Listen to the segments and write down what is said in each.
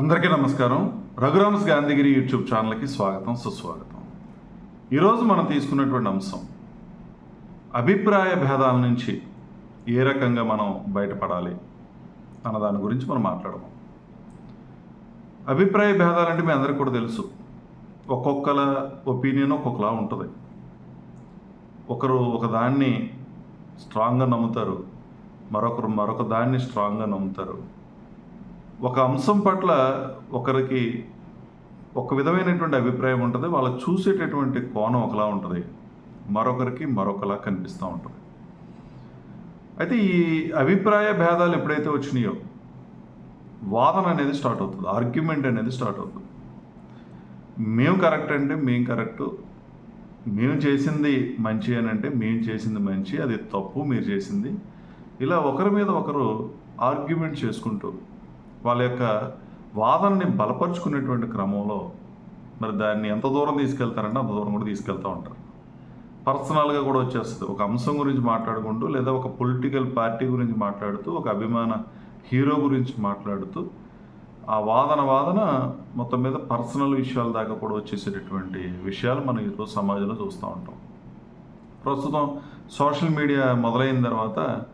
అందరికీ నమస్కారం. రఘురామ్స్ గాంధీగిరి యూట్యూబ్ ఛానల్కి స్వాగతం సుస్వాగతం. ఈరోజు మనం తీసుకున్నటువంటి అంశం అభిప్రాయ భేదాల నుంచి ఏ రకంగా మనం బయటపడాలి అన్న దాని గురించి మనం మాట్లాడదాం. అభిప్రాయ భేదాలంటే మీ అందరికీ కూడా తెలుసు. ఒక్కొక్కల ఒపీనియన్ ఒక్కొక్కలా ఉంటుంది. ఒకరు ఒక దాన్ని స్ట్రాంగ్గా నమ్ముతారు మరొకరు మరొక దాన్ని స్ట్రాంగ్గా నమ్ముతారు. ఒక అంశం పట్ల ఒకరికి ఒక విధమైనటువంటి అభిప్రాయం ఉంటుంది వాళ్ళు చూసేటటువంటి కోణం ఒకలా ఉంటుంది. మరొకరికి మరొకలా కనిపిస్తూ ఉంటుంది. అయితే ఈ అభిప్రాయ భేదాలు ఎప్పుడైతే వచ్చినాయో వాదన అనేది స్టార్ట్ అవుతుంది ఆర్గ్యుమెంట్ అనేది స్టార్ట్ అవుతుంది. మేము కరెక్ట్ అంటే మేము కరెక్టు మేము చేసింది మంచి అని అంటే మేము చేసింది మంచి అది తప్పు మీరు చేసింది. ఇలా ఒకరి మీద ఒకరు ఆర్గ్యుమెంట్ చేసుకుంటూ వాళ్ళ యొక్క వాదనని బలపరుచుకునేటువంటి క్రమంలో మరి దాన్ని ఎంత దూరం తీసుకెళ్తారంటే అంత దూరం కూడా తీసుకెళ్తూ ఉంటారు. పర్సనల్గా కూడా వచ్చేస్తుంది. ఒక అంశం గురించి మాట్లాడుకుంటూ లేదా ఒక పొలిటికల్ పార్టీ గురించి మాట్లాడుతూ ఒక అభిమాన హీరో గురించి మాట్లాడుతూ ఆ వాదన వాదన మొత్తం మీద పర్సనల్ విషయాల దాకా కూడా వచ్చేసేటటువంటి విషయాలు మనం ఈరోజు సమాజంలో చూస్తూ ఉంటాం. ప్రస్తుతం సోషల్ మీడియా మొదలైన తర్వాత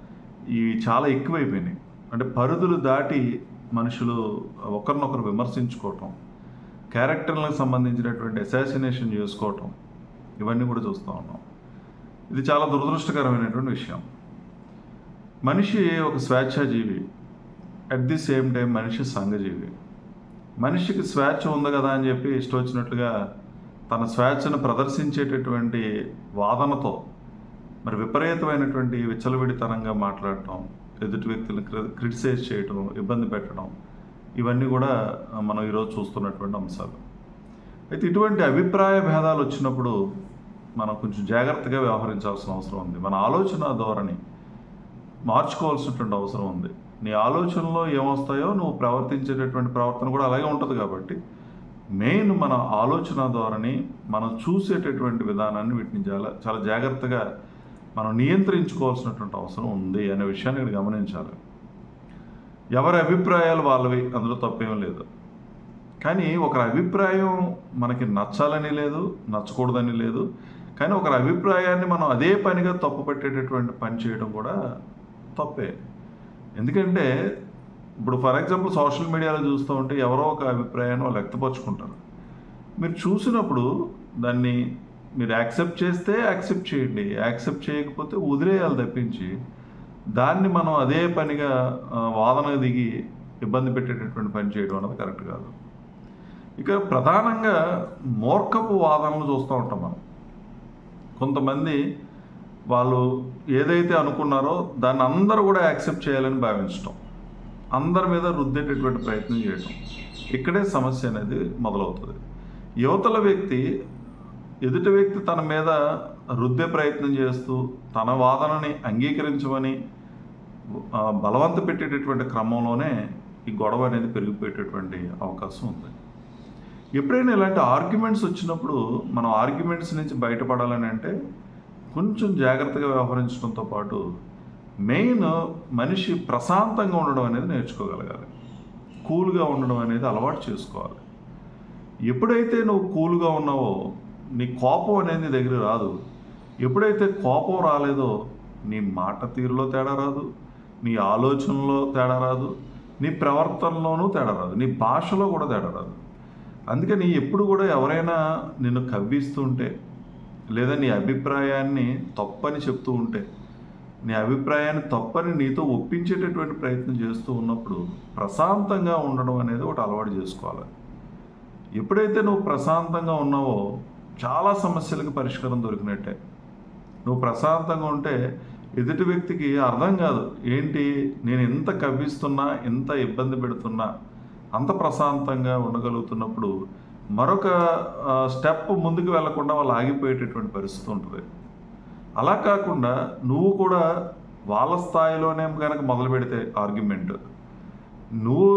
ఇవి చాలా ఎక్కువైపోయినాయి. అంటే పరిధులు దాటి మనుషులు ఒకరినొకరు విమర్శించుకోవటం క్యారెక్టర్లకు సంబంధించినటువంటి అసాసినేషన్ చేసుకోవటం ఇవన్నీ కూడా చూస్తూ ఉన్నాం. ఇది చాలా దురదృష్టకరమైనటువంటి విషయం. మనిషి ఒక స్వేచ్ఛాజీవి అట్ ది సేమ్ టైం మనిషి సంఘజీవి. మనిషికి స్వేచ్ఛ ఉంది కదా అని చెప్పి ఇష్టం వచ్చినట్లుగా తన స్వేచ్ఛను ప్రదర్శించేటటువంటి వాదనతో మరి విపరీతమైనటువంటి విచ్చలవిడితనంగా మాట్లాడటం ఎదుటి వ్యక్తులను క్రి- క్రిటిసైజ్ చేయటం ఇబ్బంది పెట్టడం ఇవన్నీ కూడా మనం ఈరోజు చూస్తున్నటువంటి అంశాలు. అయితే ఇటువంటి అభిప్రాయ భేదాలు వచ్చినప్పుడు మనం కొంచెం జాగ్రత్తగా వ్యవహరించాల్సిన అవసరం ఉంది. మన ఆలోచన ధోరణి మార్చుకోవాల్సినటువంటి అవసరం ఉంది. నీ ఆలోచనలో ఏమొస్తాయో నువ్వు ప్రవర్తించేటటువంటి ప్రవర్తన కూడా అలాగే ఉంటుంది కాబట్టి మెయిన్ మన ఆలోచన ధోరణి మనం చూసేటటువంటి విధానాన్ని వీటిని చాలా చాలా జాగ్రత్తగా మనం నియంత్రించుకోవాల్సినటువంటి అవసరం ఉంది అనే విషయాన్ని ఇక్కడ గమనించాలి. ఎవరి అభిప్రాయాలు వాళ్ళవి అందులో తప్పేం లేదు. కానీ ఒకరి అభిప్రాయం మనకి నచ్చాలని లేదు నచ్చకూడదని లేదు. కానీ ఒకరి అభిప్రాయాన్ని మనం అదే పనిగా తప్పు పెట్టేటటువంటి పని చేయడం కూడా తప్పే. ఎందుకంటే ఇప్పుడు ఫర్ ఎగ్జాంపుల్ సోషల్ మీడియాలో చూస్తూ ఉంటే ఎవరో ఒక అభిప్రాయాన్ని వాళ్ళు వ్యక్తపరుచుకుంటారు. మీరు చూసినప్పుడు దాన్ని మీరు యాక్సెప్ట్ చేస్తే యాక్సెప్ట్ చేయండి. యాక్సెప్ట్ చేయకపోతే వదిలేయాలి తప్పించి. దాన్ని మనం అదే పనిగా వాదన దిగి ఇబ్బంది పెట్టేటటువంటి పని చేయడం అనేది కరెక్ట్ కాదు. ఇక ప్రధానంగా మూర్ఖపు వాదనలు చూస్తూ ఉంటాం మనం. కొంతమంది వాళ్ళు ఏదైతే అనుకున్నారో దాన్ని అందరూ కూడా యాక్సెప్ట్ చేయాలని భావించడం అందరి మీద రుద్దేటటువంటి ప్రయత్నం చేయడం ఇక్కడే సమస్య అనేది మొదలవుతుంది. యువతల వ్యక్తి ఎదుటి వ్యక్తి తన మీద రుద్దే ప్రయత్నం చేస్తూ తన వాదనని అంగీకరించమని బలవంత పెట్టేటటువంటి క్రమంలోనే ఈ గొడవ అనేది పెరిగిపోయేటటువంటి అవకాశం ఉంది. ఎప్పుడైనా ఇలాంటి ఆర్గ్యుమెంట్స్ వచ్చినప్పుడు మనం ఆర్గ్యుమెంట్స్ నుంచి బయటపడాలని అంటే కొంచెం జాగ్రత్తగా వ్యవహరించడంతో పాటు మెయిన్ మనిషి ప్రశాంతంగా ఉండడం అనేది నేర్చుకోగలగాలి. కూల్గా ఉండడం అనేది అలవాటు చేసుకోవాలి. ఎప్పుడైతే నువ్వు కూల్గా ఉన్నావో నీ కోపం అనేది నీ దగ్గర రాదు. ఎప్పుడైతే కోపం రాలేదో నీ మాట తీరులో తేడా రాదు నీ ఆలోచనలో తేడా రాదు నీ ప్రవర్తనలోనూ తేడా రాదు నీ భాషలో కూడా తేడా రాదు. అందుకని ఎప్పుడు కూడా ఎవరైనా నిన్ను కవ్విస్తుంటే లేదా నీ అభిప్రాయాన్ని తప్పని చెప్తూ ఉంటే నీ అభిప్రాయాన్ని తప్పని నీతో ఒప్పించేటటువంటి ప్రయత్నం చేస్తూ ఉన్నప్పుడు ప్రశాంతంగా ఉండడం అనేది ఒకటి అలవాటు చేసుకోవాలి. ఎప్పుడైతే నువ్వు ప్రశాంతంగా ఉన్నావో చాలా సమస్యలకు పరిష్కారం దొరికినట్టే. నువ్వు ప్రశాంతంగా ఉంటే ఎదుటి వ్యక్తికి అర్థం కాదు ఏంటి నేను ఎంత కవ్విస్తున్నా ఎంత ఇబ్బంది పెడుతున్నా అంత ప్రశాంతంగా ఉండగలుగుతున్నప్పుడు మరొక స్టెప్ ముందుకు వెళ్ళకుండా వాళ్ళు ఆగిపోయేటటువంటి పరిస్థితి ఉంటుంది. అలా కాకుండా నువ్వు కూడా వాళ్ళ స్థాయిలోనే కనుక మొదలు పెడితే ఆర్గ్యుమెంట్ నువ్వు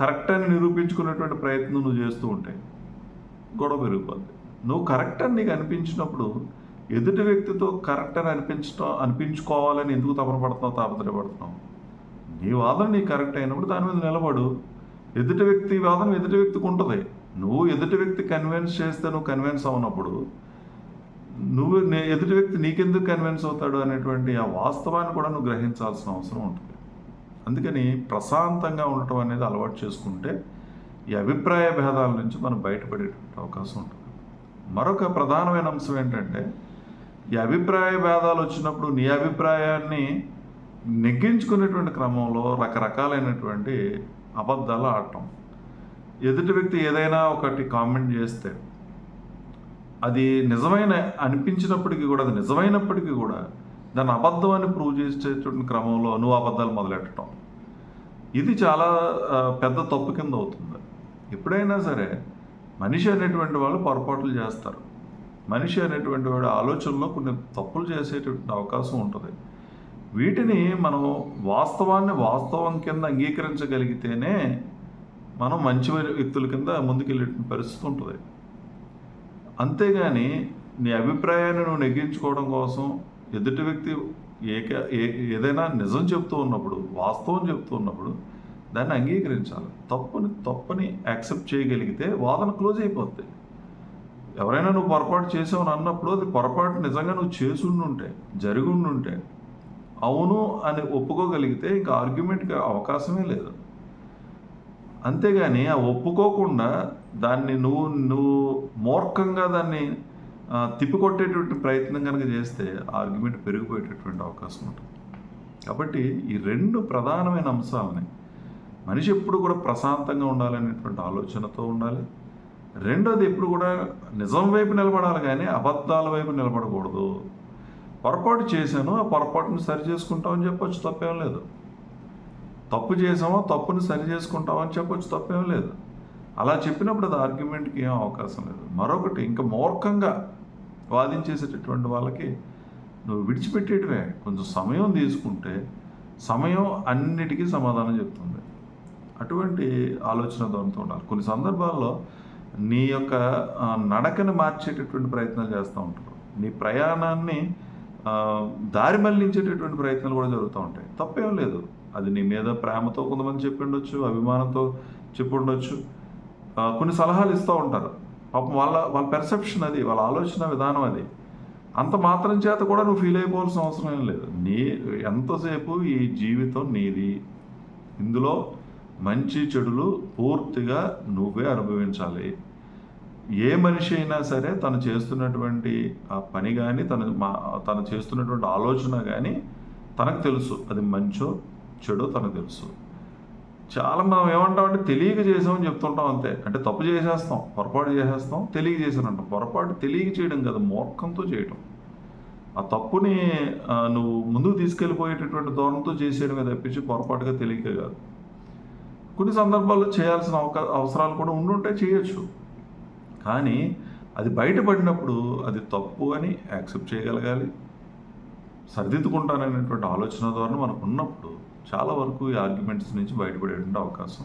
కరెక్ట్ అని నిరూపించుకునేటువంటి ప్రయత్నం నువ్వు చేస్తూ ఉంటే గొడవ పెరిగిపోద్ది. నువ్వు కరెక్ట్ అని నీకు అనిపించినప్పుడు ఎదుటి వ్యక్తితో కరెక్ట్ అని అనిపించడం అనిపించుకోవాలని ఎందుకు తపన పడుతున్నావు తాపత్రయపడుతున్నావు? నీ వాదన నీకు కరెక్ట్ అయినప్పుడు దాని మీద నిలబడు. ఎదుటి వ్యక్తి వాదన ఎదుటి వ్యక్తికి ఉంటుంది. నువ్వు ఎదుటి వ్యక్తి కన్విన్స్ చేస్తే నువ్వు కన్విన్స్ అవునప్పుడు నువ్వు నే- ఎదుటి వ్యక్తి నీకెందుకు కన్విన్స్ అవుతాడు అనేటువంటి ఆ వాస్తవాన్ని కూడా నువ్వు గ్రహించాల్సిన అవసరం ఉంటుంది. అందుకని ప్రశాంతంగా ఉండటం అనేది అలవాటు చేసుకుంటే ఈ అభిప్రాయ భేదాల నుంచి మనం బయటపడేటువంటి అవకాశం ఉంటుంది. మరొక ప్రధానమైన అంశం ఏంటంటే ఈ అభిప్రాయ భేదాలు వచ్చినప్పుడు నీ అభిప్రాయాన్ని నెగ్గించుకునేటువంటి క్రమంలో రకరకాలైనటువంటి అబద్ధాలు ఆడటం. ఎదుటి వ్యక్తి ఏదైనా ఒకటి కామెంట్ చేస్తే అది నిజమైన అనిపించినప్పటికీ కూడా అది నిజమైనప్పటికీ కూడా దాన్ని అబద్ధం అని ప్రూవ్ చేసేటువంటి క్రమంలో నువ్వు అబద్ధాలు మొదలెట్టడం ఇది చాలా పెద్ద తప్పు కింద అవుతుంది. ఎప్పుడైనా సరే మనిషి అనేటువంటి వాళ్ళు పొరపాట్లు చేస్తారు. మనిషి అనేటువంటి వాడు ఆలోచనలో కొన్ని తప్పులు చేసేటువంటి అవకాశం ఉంటుంది. వీటిని మనం వాస్తవాన్ని వాస్తవం కింద అంగీకరించగలిగితేనే మనం మంచి వ్యక్తుల కింద ముందుకెళ్ళే పరిస్థితి ఉంటుంది. అంతేగాని నీ అభిప్రాయాన్ని నువ్వు నెగ్గించుకోవడం కోసం ఎదుటి వ్యక్తి ఏక ఏ ఏదైనా నిజం చెప్తూ ఉన్నప్పుడు వాస్తవం చెప్తూ ఉన్నప్పుడు దాన్ని అంగీకరించాలి. తప్పుని తప్పుని యాక్సెప్ట్ చేయగలిగితే వాదన క్లోజ్ అయిపోద్ది. ఎవరైనా నువ్వు పొరపాటు చేసావు అని అన్నప్పుడు అది పొరపాటు నిజంగా నువ్వు చేసి ఉండుంటే జరిగి ఉండుంటే అవును అని ఒప్పుకోగలిగితే ఇంకా ఆర్గ్యుమెంట్కి అవకాశమే లేదు. అంతేగాని ఆ ఒప్పుకోకుండా దాన్ని నువ్వు నువ్వు మూర్ఖంగా దాన్ని తిప్పికొట్టేటువంటి ప్రయత్నం కనుక చేస్తే ఆర్గ్యుమెంట్ పెరిగిపోయేటటువంటి అవకాశం ఉంటుంది. కాబట్టి ఈ రెండు ప్రధానమైన అంశాలని మనిషి ఎప్పుడు కూడా ప్రశాంతంగా ఉండాలనేటువంటి ఆలోచనతో ఉండాలి. రెండోది ఎప్పుడు కూడా నిజం వైపు నిలబడాలి కానీ అబద్ధాల వైపు నిలబడకూడదు. పొరపాటు చేశాను ఆ పొరపాటును సరి చేసుకుంటామని చెప్పొచ్చు తప్పేం లేదు. తప్పు చేసామో తప్పుని సరి చేసుకుంటామని చెప్పొచ్చు తప్పేం లేదు. అలా చెప్పినప్పుడు అది ఆర్గ్యుమెంట్కి ఏం అవకాశం లేదు. మరొకటి ఇంకా మూర్ఖంగా వాదించేసేటటువంటి వాళ్ళకి నువ్వు విడిచిపెట్టేటివే. కొంచెం సమయం తీసుకుంటే సమయం అన్నిటికీ సమాధానం చెప్తుంది. అటువంటి ఆలోచన ధోరణితో ఉండాలి. కొన్ని సందర్భాల్లో నీ యొక్క నడకను మార్చేటటువంటి ప్రయత్నాలు చేస్తూ ఉంటారు. నీ ప్రయాణాన్ని దారి మళ్ళించేటటువంటి ప్రయత్నాలు కూడా జరుగుతూ ఉంటాయి. తప్పేం లేదు. అది నీ మీద ప్రేమతో కొంతమంది చెప్పిండొచ్చు అభిమానంతో చెప్పుండొచ్చు. కొన్ని సలహాలు ఇస్తూ ఉంటారు. పాపం వాళ్ళ వాళ్ళ పెర్సెప్షన్ అది వాళ్ళ ఆలోచన విధానం అది. అంత మాత్రం చేత కూడా నువ్వు ఫీల్ అయిపోవాల్సిన అవసరం ఏం లేదు. నీ ఎంతసేపు ఈ జీవితం నీది. ఇందులో మంచి చెడులు పూర్తిగా నువ్వే అనుభవించాలి. ఏ మనిషి అయినా సరే తను చేస్తున్నటువంటి ఆ పని కానీ తను మా తను చేస్తున్నటువంటి ఆలోచన కానీ తనకు తెలుసు. అది మంచో చెడో తనకు తెలుసు. చాలా మనం ఏమంటామంటే తెలియక చేసామని చెప్తుంటాం అంతే. అంటే తప్పు చేసేస్తాం పొరపాటు చేసేస్తాం తెలియక చేసానంటాం. పొరపాటు తెలియక చేయడం కదా మూర్ఖంతో చేయడం ఆ తప్పుని నువ్వు ముందుకు తీసుకెళ్ళిపోయేటటువంటి ధోరణితో చేసేయడమే తప్పించి పొరపాటుగా తెలియక కాదు. కొన్ని సందర్భాల్లో చేయాల్సిన అవకా అవసరాలు కూడా ఉండుంటే చేయొచ్చు. కానీ అది బయటపడినప్పుడు అది తప్పు అని యాక్సెప్ట్ చేయగలగాలి. సరిదిద్దుకుంటాననేటువంటి ఆలోచన ద్వారా మనకు ఉన్నప్పుడు చాలా వరకు ఈ ఆర్గ్యుమెంట్స్ నుంచి బయటపడేటువంటి అవకాశం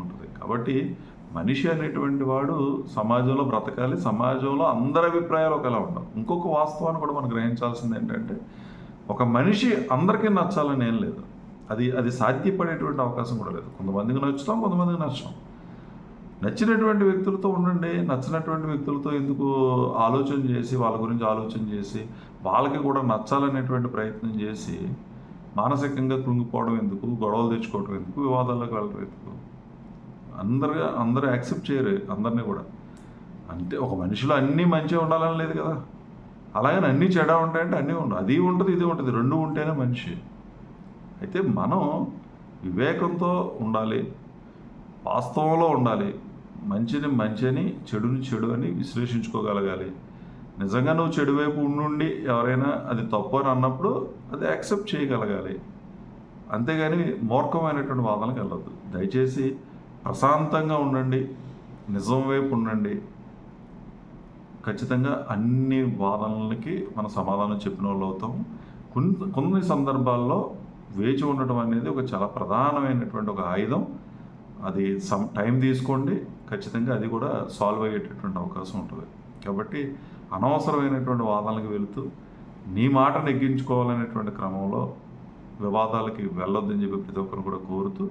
ఉంటుంది. కాబట్టి మనిషి అనేటువంటి వాడు సమాజంలో బ్రతకాలి సమాజంలో అందరి అభిప్రాయాలు ఒకలా ఉండవు ఇంకొక వాస్తవాన్ని కూడా మనం గ్రహించాల్సింది ఏంటంటే ఒక మనిషి అందరికీ నచ్చాలని ఏం లేదు. అది అది సాధ్యపడేటువంటి అవకాశం కూడా లేదు. కొంతమందికి నచ్చుతాం కొంతమందికి నచ్చం. నచ్చినటువంటి వ్యక్తులతో ఉండండి నచ్చినటువంటి వ్యక్తులతో ఎందుకు ఆలోచన చేసి వాళ్ళ గురించి ఆలోచన చేసి వాళ్ళకి కూడా నచ్చాలనేటువంటి ప్రయత్నం చేసి మానసికంగా కృంగిపోవడం ఎందుకు గొడవలు తెచ్చుకోవడం ఎందుకు వివాదాలకు వెళ్ళడం ఎందుకు? అందరు అందరూ యాక్సెప్ట్ చేయరు అందరినీ కూడా. అంటే ఒక మనిషిలో అన్నీ మంచిగా ఉండాలని లేదు కదా. అలాగని అన్నీ చెడ ఉంటాయంటే అన్నీ ఉండవు. అది ఉంటుంది ఇది ఉంటుంది. రెండు ఉంటేనే మనిషి. అయితే మనం వివేకంతో ఉండాలి వాస్తవంలో ఉండాలి మంచిని మంచి అని చెడుని చెడు అని విశ్లేషించుకోగలగాలి. నిజంగా నువ్వు చెడు వైపు ఉండి ఎవరైనా అది తప్పు అని అన్నప్పుడు అది యాక్సెప్ట్ చేయగలగాలి. అంతేగాని మూర్ఖమైనటువంటి వాదనకు వెళ్ళొద్దు. దయచేసి ప్రశాంతంగా ఉండండి నిజం వైపు ఉండండి. ఖచ్చితంగా అన్ని వాదనలకి మన సమాధానం చెప్పిన వాళ్ళు అవుతాం కొన్ని కొన్ని సందర్భాల్లో వేచి ఉండటం అనేది ఒక చాలా ప్రధానమైనటువంటి ఒక ఆయుధం. అది సమ్ టైం తీసుకోండి. ఖచ్చితంగా అది కూడా సాల్వ్ అయ్యేటటువంటి అవకాశం ఉంటుంది. కాబట్టి అనవసరమైనటువంటి వాదనలకు వెళుతూ నీ మాట నెగ్గించుకోవాలనేటువంటి క్రమంలో వివాదాలకి వెళ్ళొద్దని చెప్పి ప్రతి ఒక్కరు కూడా కోరుతూ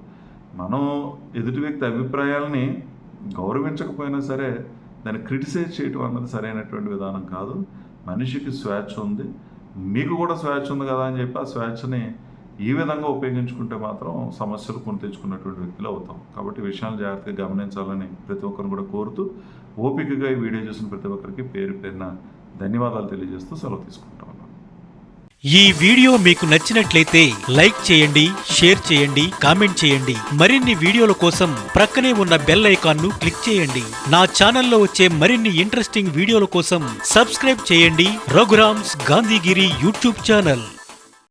మనం ఎదుటి వ్యక్తి అభిప్రాయాలని గౌరవించకపోయినా సరే దాన్ని క్రిటిసైజ్ చేయటం అన్నది సరైనటువంటి విధానం కాదు. మనిషికి స్వేచ్ఛ ఉంది. మీకు కూడా స్వేచ్ఛ ఉంది కదా అని చెప్పి ఆ స్వేచ్ఛని ఈ విధంగా ఉపయోగించుకుంటే మాత్రం సమస్యలు కొని తెచ్చుకున్నటువంటి వ్యక్తులు అవుతాం. కాబట్టి విషయాలు జాగ్రత్తగా గమనించాలని ప్రతి ఒక్కరిని కూడా కోరుతూ ఓపికగా ఈ వీడియో చూసిన ప్రతి ఒక్కరికి పేరు పేరున ధన్యవాదాలు తెలియజేస్తూ సెలవు తీసుకుంటాం ఈ వీడియో మీకు నచ్చినట్లయితే లైక్ చేయండి షేర్ చేయండి కామెంట్ చేయండి. మరిన్ని వీడియోల కోసం ప్రక్కనే ఉన్న బెల్ ఐకాన్ను క్లిక్ చేయండి. నా ఛానల్లో వచ్చే మరిన్ని ఇంట్రెస్టింగ్ వీడియోల కోసం సబ్స్క్రైబ్ చేయండి. Raghuram's Gandhigiri YouTube channel.